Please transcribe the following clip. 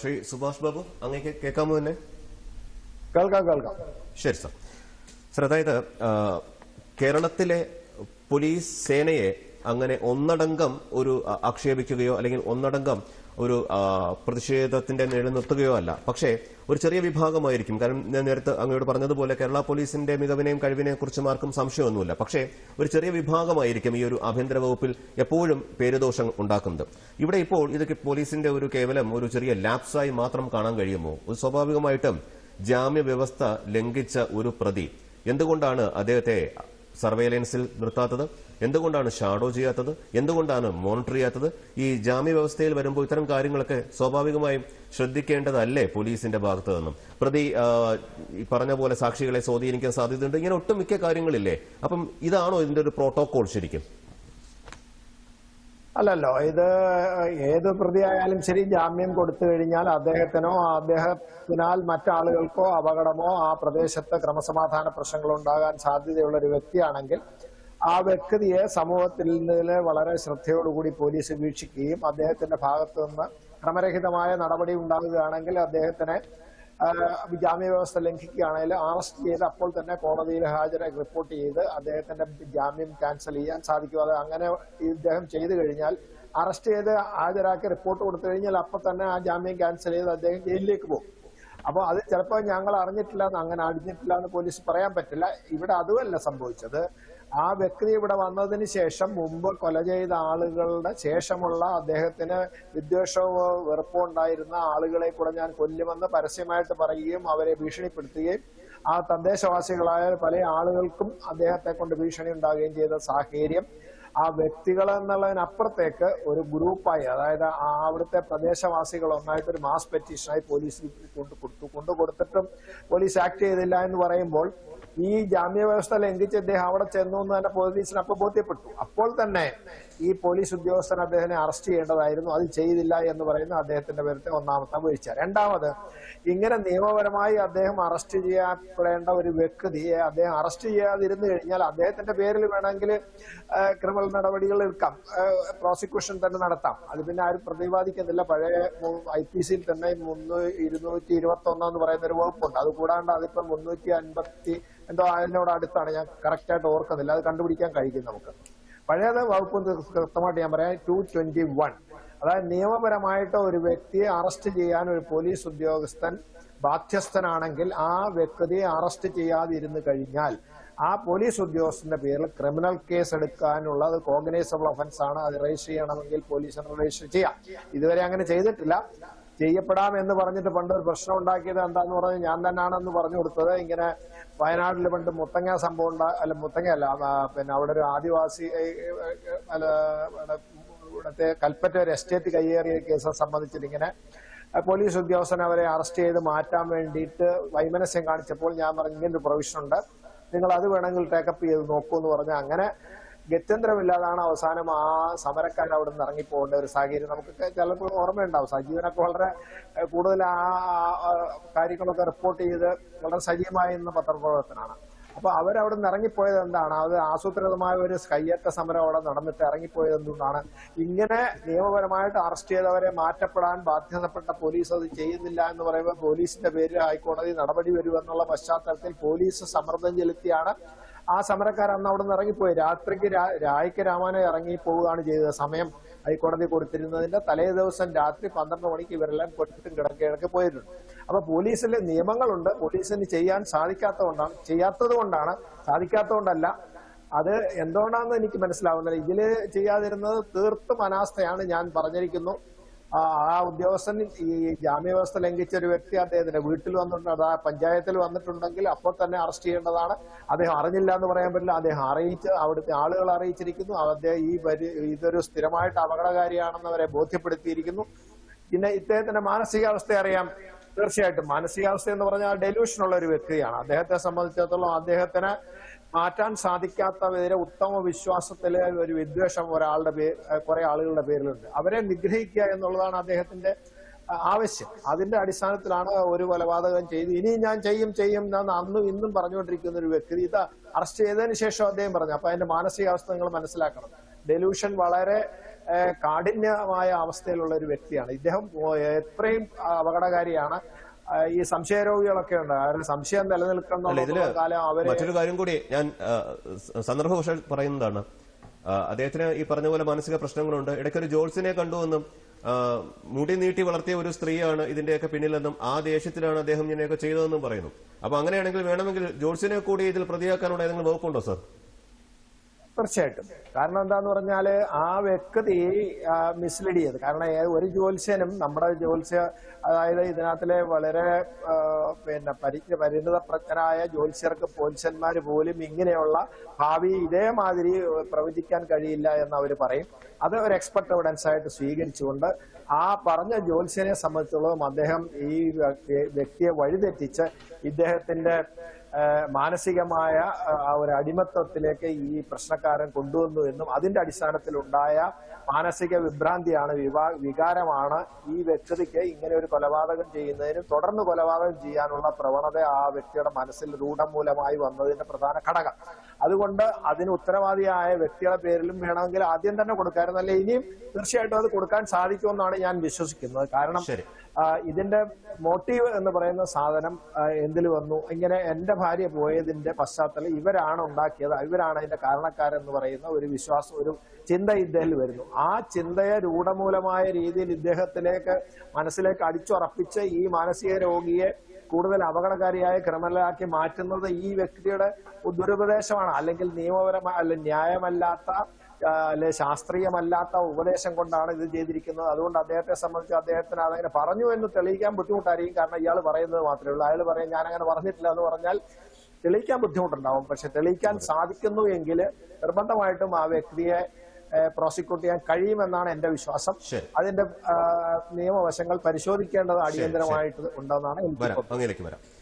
ശ്രീ സുഭാഷ് ബാബു അങ്ങേക്ക് കേൾക്കാമോ തന്നെ കേൾക്കാം കേൾക്കാം. ശരി സർ. സർ അതായത് കേരളത്തിലെ പോലീസ് സേനയെ അങ്ങനെ ഒന്നടങ്കം ഒരു ആക്ഷേപിക്കുകയോ അല്ലെങ്കിൽ ഒന്നടങ്കം ഒരു പ്രതിഷേധത്തിന്റെ നിലനിർത്തുകയോ അല്ല. പക്ഷേ ഒരു ചെറിയ വിഭാഗമായിരിക്കും. കാരണം ഞാൻ നേരത്തെ അങ്ങയോട് പറഞ്ഞതുപോലെ കേരള പോലീസിന്റെ മികവിനെയും കഴിവിനെയും കുറിച്ച് ആർക്കും സംശയമൊന്നുമില്ല. പക്ഷേ ഒരു ചെറിയ വിഭാഗമായിരിക്കും ഈ ഒരു ആഭ്യന്തര വകുപ്പിൽ എപ്പോഴും പേരുദോഷം ഉണ്ടാക്കുന്നത്. ഇവിടെ ഇപ്പോൾ ഇതൊക്കെ പോലീസിന്റെ ഒരു കേവലം ഒരു ചെറിയ ലാപ്സായി മാത്രം കാണാൻ കഴിയുമോ? ഒരു സ്വാഭാവികമായിട്ടും ജാമ്യ വ്യവസ്ഥ ലംഘിച്ച ഒരു പ്രതി. എന്തുകൊണ്ടാണ് അദ്ദേഹത്തെ സർവൈലൻസിൽ നിർത്താത്തത്? എന്തുകൊണ്ടാണ് ഷാഡോ ചെയ്യാത്തത്? എന്തുകൊണ്ടാണ് മോണിറ്റർ ചെയ്യാത്തത്? ഈ ജാമ്യ വ്യവസ്ഥയിൽ വരുമ്പോൾ ഇത്തരം കാര്യങ്ങളൊക്കെ സ്വാഭാവികമായും ശ്രദ്ധിക്കേണ്ടതല്ലേ പോലീസിന്റെ ഭാഗത്തു നിന്നും? പ്രതി പറഞ്ഞ പോലെ സാക്ഷികളെ സ്വാധീനിക്കാൻ സാധ്യതയുണ്ട്. ഇങ്ങനെ ഒട്ടുമിക്ക കാര്യങ്ങളില്ലേ? അപ്പം ഇതാണോ ഇതിന്റെ ഒരു പ്രോട്ടോകോൾ ശരിക്കും? അല്ലല്ലോ ഇത് ഏത് പ്രതിയായാലും ശരി ജാമ്യം കൊടുത്തു കഴിഞ്ഞാൽ അദ്ദേഹത്തിനോ അദ്ദേഹത്തിനാൽ മറ്റാളുകൾക്കോ അപകടമോ ആ പ്രദേശത്ത് ക്രമസമാധാന പ്രശ്നങ്ങൾ ഉണ്ടാകാൻ സാധ്യതയുള്ള ഒരു വ്യക്തിയാണെങ്കിൽ ആ വ്യക്തിയെ സമൂഹത്തിൽ നിന്ന് വളരെ ശ്രദ്ധയോടുകൂടി പോലീസ് വീക്ഷിക്കുകയും അദ്ദേഹത്തിന്റെ ഭാഗത്തു നിന്ന് ക്രമരഹിതമായ നടപടി ഉണ്ടാകുകയാണെങ്കിൽ അദ്ദേഹത്തിനെ ജാമ്യ വ്യവസ്ഥ ലംഘിക്കുകയാണെങ്കിൽ അറസ്റ്റ് ചെയ്ത് അപ്പോൾ തന്നെ കോടതിയിൽ ഹാജരാക്കി റിപ്പോർട്ട് ചെയ്ത് അദ്ദേഹത്തിന്റെ ജാമ്യം ക്യാൻസൽ ചെയ്യാൻ സാധിക്കും. അങ്ങനെ ഇദ്ദേഹം ചെയ്തു കഴിഞ്ഞാൽ അറസ്റ്റ് ചെയ്ത് ഹാജരാക്കി റിപ്പോർട്ട് കൊടുത്തു കഴിഞ്ഞാൽ അപ്പൊ തന്നെ ആ ജാമ്യം ക്യാൻസൽ ചെയ്ത് അദ്ദേഹം ജയിലിലേക്ക് പോകും. അപ്പോൾ അത് ചിലപ്പോൾ ഞങ്ങൾ അറിഞ്ഞിട്ടില്ല എന്ന് അങ്ങനെ അറിഞ്ഞിട്ടില്ല എന്ന് പോലീസ് പറയാൻ പറ്റില്ല. ഇവിടെ അതുമല്ല സംഭവിച്ചത്. ആ വ്യക്തി ഇവിടെ വന്നതിന് ശേഷം മുമ്പ് കൊല ചെയ്ത ആളുകളുടെ ശേഷമുള്ള അദ്ദേഹത്തിന് വിദ്വേഷമോ വെറുപ്പോ ഉണ്ടായിരുന്ന ആളുകളെ കൂടെ ഞാൻ കൊല്ലുമെന്ന് പരസ്യമായിട്ട് പറയുകയും അവരെ ഭീഷണിപ്പെടുത്തുകയും ആ തദ്ദേശവാസികളായ പല ആളുകൾക്കും അദ്ദേഹത്തെ കൊണ്ട് ഭീഷണി ഉണ്ടാകുകയും ചെയ്ത സാഹചര്യം ആ വ്യക്തികൾ എന്നുള്ളതിനപ്പുറത്തേക്ക് ഒരു ഗ്രൂപ്പായി അതായത് ആ അവിടുത്തെ പ്രദേശവാസികൾ ഒന്നായിട്ട് ഒരു മാസ് പെറ്റീഷനായി പോലീസിൽ കൊണ്ട് കൊടുത്തു. കൊണ്ടു കൊടുത്തിട്ടും പോലീസ് ആക്ട് ചെയ്തില്ല എന്ന് പറയുമ്പോൾ ഈ ജാമ്യ വ്യവസ്ഥ ലംഘിച്ച് അദ്ദേഹം അവിടെ ചെന്നു എന്ന് തന്നെ പോലീസിന് അപ്പൊ ബോധ്യപ്പെട്ടു. അപ്പോൾ തന്നെ ഈ പോലീസ് ഉദ്യോഗസ്ഥൻ അദ്ദേഹത്തെ അറസ്റ്റ് ചെയ്യേണ്ടതായിരുന്നു. അത് ചെയ്തില്ല എന്ന് പറയുന്ന അദ്ദേഹത്തിന്റെ പേരത്തെ ഒന്നാമത്തെ വീഴ്ച രണ്ടാമത് ഇങ്ങനെ നിയമപരമായി അദ്ദേഹം അറസ്റ്റ് ചെയ്യപ്പെടേണ്ട ഒരു വ്യക്തിയെ അദ്ദേഹം അറസ്റ്റ് ചെയ്യാതിരുന്നു കഴിഞ്ഞാൽ അദ്ദേഹത്തിന്റെ പേരിൽ വേണമെങ്കിൽ ക്രിമിനൽ നടപടികൾ എടുക്കാം. പ്രോസിക്യൂഷൻ തന്നെ നടത്താം. അത് പിന്നെ ആരും പ്രതിപാദിക്കുന്നില്ല പഴയ ഐ പി സിയിൽ തന്നെ ഇരുന്നൂറ്റി ഇരുപത്തി എന്ന് പറയുന്ന ഒരു വകുപ്പുണ്ട്. അത് കൂടാണ്ട് അതിപ്പോ മുന്നൂറ്റി അൻപത്തി എന്തോ അതിനോട് അടുത്താണ്. ഞാൻ കറക്റ്റ് ആയിട്ട് ഓർക്കുന്നില്ല. അത് കണ്ടുപിടിക്കാൻ കഴിയും നമുക്ക്. പഴയത് വകുപ്പ് കൃത്യമായിട്ട് ഞാൻ പറയാം ടു ട്വന്റി വൺ അതായത് നിയമപരമായിട്ട് ഒരു വ്യക്തിയെ അറസ്റ്റ് ചെയ്യാൻ ഒരു പോലീസ് ഉദ്യോഗസ്ഥൻ ബാധ്യസ്ഥനാണെങ്കിൽ ആ വ്യക്തിയെ അറസ്റ്റ് ചെയ്യാതിരുന്നു കഴിഞ്ഞാൽ ആ പോലീസ് ഉദ്യോഗസ്ഥന്റെ പേരിൽ ക്രിമിനൽ കേസ് എടുക്കാനുള്ളത് കോഗ്നൈസബിൾ ഒഫൻസ് ആണ്. അത് രജിസ്റ്റർ ചെയ്യണമെങ്കിൽ പോലീസിന് രജിസ്റ്റർ ചെയ്യാം. ഇതുവരെ അങ്ങനെ ചെയ്തിട്ടില്ല. ചെയ്യപ്പെടാം എന്ന് പറഞ്ഞിട്ട് പണ്ട് ഒരു പ്രശ്നം ഉണ്ടാക്കിയത് എന്താന്ന് പറഞ്ഞാൽ ഞാൻ തന്നെയാണെന്ന് പറഞ്ഞു കൊടുത്തത്. ഇങ്ങനെ വയനാട്ടിൽ പണ്ട് മുത്തങ്ങ സംഭവം ഉണ്ടാ അല്ല മുത്തങ്ങ അല്ല പിന്നെ അവിടെ ഒരു ആദിവാസി അല്ല ഇവിടെ ഇവിടുത്തെ കൽപ്പറ്റ ഒരു എസ്റ്റേറ്റ് കയ്യേറിയ കേസ് സംബന്ധിച്ചിട്ട് ഇങ്ങനെ പോലീസ് ഉദ്യോഗസ്ഥൻ അവരെ അറസ്റ്റ് ചെയ്ത് മാറ്റാൻ വേണ്ടിയിട്ട് വൈമനസ്യം കാണിച്ചപ്പോൾ ഞാൻ പറഞ്ഞു ഇങ്ങനെ ഒരു പ്രൊവിഷൻ ഉണ്ട് നിങ്ങൾ അത് വേണമെങ്കിൽ ടേക്കപ്പ് ചെയ്ത് നോക്കൂ എന്ന് പറഞ്ഞ് അങ്ങനെ ഗത്യന്തരമില്ലാതാണ് അവസാനം ആ സമരക്കാർ അവിടെ നിന്ന് ഇറങ്ങിപ്പോകേണ്ട ഒരു സാഹചര്യം നമുക്കൊക്കെ ചിലപ്പോൾ ഓർമ്മയുണ്ടാവും. സജീവനൊക്കെ വളരെ കൂടുതൽ ആ കാര്യങ്ങളൊക്കെ റിപ്പോർട്ട് ചെയ്ത് വളരെ സജീവമായി എന്ന പത്രപ്രവർത്തനാണ് അപ്പൊ അവരവിടെ നിന്ന് ഇറങ്ങിപ്പോയത് എന്താണ്? അത് ആസൂത്രിതമായ ഒരു കയ്യേറ്റ സമരം അവിടെ നടന്നിട്ട് ഇറങ്ങിപ്പോയത് എന്തുകൊണ്ടാണ്? ഇങ്ങനെ നിയമപരമായിട്ട് അറസ്റ്റ് ചെയ്തവരെ മാറ്റപ്പെടാൻ ബാധ്യതപ്പെട്ട പോലീസ് അത് ചെയ്യുന്നില്ല എന്ന് പറയുമ്പോൾ പോലീസിന്റെ പേരിൽ ഹൈക്കോടതി നടപടി വരുമെന്നുള്ള പശ്ചാത്തലത്തിൽ പോലീസ് സമ്മർദ്ദം ചെലുത്തിയാണ് ആ സമരക്കാർ അന്ന് അവിടെ നിന്ന് ഇറങ്ങിപ്പോയി. രാത്രിക്ക് രായ്ക്ക് രാമാന ഇറങ്ങി പോവുകയാണ് ചെയ്തത്. സമയം ഹൈക്കോടതി കൊടുത്തിരുന്നതിന്റെ തലേ ദിവസം രാത്രി പന്ത്രണ്ട് മണിക്ക് ഇവരെല്ലാം കൊട്ടിട്ടും കിടക്കിടക്ക് പോയിട്ടുണ്ട്. അപ്പൊ പോലീസിലെ നിയമങ്ങളുണ്ട്. പോലീസിന് ചെയ്യാൻ സാധിക്കാത്തതുകൊണ്ടാണ് ചെയ്യാത്തത് കൊണ്ടാണ് സാധിക്കാത്തതുകൊണ്ടല്ല. അത് എന്തുകൊണ്ടാണെന്ന് എനിക്ക് മനസ്സിലാവുന്നില്ല. ഇതിൽ ചെയ്യാതിരുന്നത് തീർത്തും അനാസ്ഥയാണ് ഞാൻ പറഞ്ഞിരിക്കുന്നു. ആ ഉദ്യോഗസ്ഥൻ ഈ ജാമ്യ വ്യവസ്ഥ ലംഘിച്ച ഒരു വ്യക്തി അദ്ദേഹത്തിന്റെ വീട്ടിൽ വന്നിട്ടുണ്ട്. ആ പഞ്ചായത്തിൽ വന്നിട്ടുണ്ടെങ്കിൽ അപ്പോൾ തന്നെ അറസ്റ്റ് ചെയ്യേണ്ടതാണ്. അദ്ദേഹം അറിഞ്ഞില്ല എന്ന് പറയാൻ പറ്റില്ല. അദ്ദേഹം അറിയിച്ച് അവിടുത്തെ ആളുകൾ അറിയിച്ചിരിക്കുന്നു. അദ്ദേഹം ഈ ഇതൊരു സ്ഥിരമായിട്ട് അപകടകാരിയാണെന്ന് അവരെ ബോധ്യപ്പെടുത്തിയിരിക്കുന്നു. പിന്നെ ഇദ്ദേഹത്തിന്റെ മാനസികാവസ്ഥ അറിയാം. തീർച്ചയായിട്ടും മാനസികാവസ്ഥ എന്ന് പറഞ്ഞാൽ ഡെലൂഷൻ ഉള്ള ഒരു വ്യക്തിയാണ്. അദ്ദേഹത്തെ സംബന്ധിച്ചിടത്തോളം അദ്ദേഹത്തിന് മാറ്റാൻ സാധിക്കാത്തവരെ ഉത്തമ വിശ്വാസത്തിലെ ഒരു വിദ്വേഷം ഒരാളുടെ പേര് കുറെ ആളുകളുടെ പേരിലുണ്ട്. അവരെ നിഗ്രഹിക്കുക എന്നുള്ളതാണ് അദ്ദേഹത്തിന്റെ ആവശ്യം. അതിന്റെ അടിസ്ഥാനത്തിലാണ് ഒരു കൊലപാതകം ചെയ്ത് ഇനി ഞാൻ ചെയ്യും ചെയ്യും എന്ന് അന്നും ഇന്നും പറഞ്ഞുകൊണ്ടിരിക്കുന്ന ഒരു വ്യക്തി. ഇത് അറസ്റ്റ് ചെയ്തതിന് ശേഷം അദ്ദേഹം പറഞ്ഞു. അപ്പൊ അതിന്റെ മാനസികാവസ്ഥ നിങ്ങൾ മനസ്സിലാക്കണം. ഡെലൂഷൻ വളരെ കാഠിന്യമായ അവസ്ഥയിലുള്ള ഒരു വ്യക്തിയാണ്. ഇദ്ദേഹം എത്രയും അപകടകാരിയാണ്. ഈ സംശയരോഗികളൊക്കെ ഉണ്ട്. അവരുടെ സംശയം നിലനിൽക്കുന്ന കാലം അവർ മറ്റൊരു കാര്യം കൂടി ഞാൻ സന്ദർഭവശാൽ പറയുന്നതാണ്. അദ്ദേഹത്തിന് ഈ പറഞ്ഞ പോലെ മാനസിക പ്രശ്നങ്ങളുണ്ട്. ഇടയ്ക്കൊരു ജോൾസിനെ കണ്ടുവെന്നും എന്നും മുടി നീട്ടി വളർത്തിയ ഒരു സ്ത്രീയാണ് ഇതിന്റെയൊക്കെ പിന്നിലെന്നും ആ ദേഷ്യത്തിലാണ് അദ്ദേഹം ഇങ്ങനെയൊക്കെ ചെയ്തതെന്നും പറയുന്നു. അപ്പൊ അങ്ങനെയാണെങ്കിൽ വേണമെങ്കിൽ ജോൾസിനെ കൂടി ഇതിൽ പ്രതിയാക്കാനുള്ള ഏതെങ്കിലും വകുപ്പുണ്ടോ സർ? തീർച്ചയായിട്ടും. കാരണം എന്താന്ന് പറഞ്ഞാൽ ആ വ്യക്തി മിസ്ലീഡ് ചെയ്ത് കാരണം ഒരു ജ്യോത്സ്യനും നമ്മുടെ ജ്യോത്സ്യ അതായത് ഇതിനകത്തിലെ വളരെ പിന്നെ പരി പരിണിതപ്രജ്ഞരായ ജ്യോത്സ്യർക്ക് പോലീസന്മാർ പോലും ഇങ്ങനെയുള്ള ഭാവി ഇതേമാതിരി പ്രവചിക്കാൻ കഴിയില്ല എന്ന് അവർ പറയും. അത് ഒരു എക്സ്പെർട്ട് എവിഡൻസ് ആയിട്ട് സ്വീകരിച്ചുകൊണ്ട് ആ പറഞ്ഞ ജ്യോത്സ്യനെ സംബന്ധിച്ചുള്ളതും അദ്ദേഹം ഈ വ്യക്തിയെ വഴിതെറ്റിച്ച് ഇദ്ദേഹത്തിന്റെ മാനസികമായ ആ, ഒരു അടിമത്വത്തിലേക്ക് ഈ പ്രശ്നക്കാരൻ കൊണ്ടുവന്നു എന്നും അതിന്റെ അടിസ്ഥാനത്തിൽ ഉണ്ടായ മാനസിക വിഭ്രാന്തിയാണ് വിവാ വികാരമാണ് ഈ വ്യക്തിക്ക് ഇങ്ങനെ ഒരു കൊലപാതകം ചെയ്യുന്നതിനും തുടർന്ന് കൊലപാതകം ചെയ്യാനുള്ള പ്രവണത ആ വ്യക്തിയുടെ മനസ്സിൽ രൂഢമൂലമായി വന്നതിന്റെ പ്രധാന ഘടകം. അതുകൊണ്ട് അതിന് ഉത്തരവാദിയായ വ്യക്തിയുടെ പേരിലും വേണമെങ്കിൽ ആദ്യം തന്നെ കൊടുക്കാമായിരുന്നല്ലേ ഇനിയും തീർച്ചയായിട്ടും അത് കൊടുക്കാൻ സാധിക്കുമെന്നാണ് ഞാൻ വിശ്വസിക്കുന്നത്. കാരണം ഇതിന്റെ മോട്ടീവ് എന്ന് പറയുന്ന സാധനം എന്തിൽ വന്നു? ഇങ്ങനെ എന്റെ ഭാര്യ പോയതിന്റെ പശ്ചാത്തലം ഇവരാണ് ഉണ്ടാക്കിയത്. ഇവരാണ് അതിന്റെ കാരണക്കാരെന്ന് പറയുന്ന ഒരു വിശ്വാസം ഒരു ചിന്ത ഇദ്ദേഹത്തിൽ വരുന്നു. ആ ചിന്തയെ രൂഢമൂലമായ രീതിയിൽ ഇദ്ദേഹത്തിലേക്ക് മനസ്സിലേക്ക് അടിച്ചുറപ്പിച്ച് ഈ മാനസിക രോഗിയെ കൂടുതൽ അപകടകാരിയായ ക്രിമിനലാക്കി മാറ്റുന്നത് ഈ വ്യക്തിയുടെ ദുരുപദേശമാണ്. അല്ലെങ്കിൽ നിയമപരമായ അല്ലെ ന്യായമല്ലാത്ത അല്ലെ ശാസ്ത്രീയമല്ലാത്ത ഉപദേശം കൊണ്ടാണ് ഇത് ചെയ്തിരിക്കുന്നത്. അതുകൊണ്ട് അദ്ദേഹത്തെ സംബന്ധിച്ച് അദ്ദേഹത്തിന് അതങ്ങനെ പറഞ്ഞു എന്ന് തെളിയിക്കാൻ ബുദ്ധിമുട്ടായിരിക്കും. കാരണം ഇയാൾ പറയുന്നത് മാത്രമേ ഉള്ളൂ. അയാൾ പറയാൻ ഞാൻ അങ്ങനെ പറഞ്ഞിട്ടില്ല എന്ന് പറഞ്ഞാൽ തെളിയിക്കാൻ ബുദ്ധിമുട്ടുണ്ടാവും. പക്ഷെ തെളിയിക്കാൻ സാധിക്കുന്നു എങ്കിൽ നിർബന്ധമായിട്ടും ആ വ്യക്തിയെ പ്രോസിക്യൂട്ട് ചെയ്യാൻ കഴിയുമെന്നാണ് എന്റെ വിശ്വാസം. അതിന്റെ നിയമവശങ്ങൾ പരിശോധിക്കേണ്ടത് അടിയന്തരമായിട്ട് ഉണ്ടെന്നാണ് എനിക്ക് വരാം.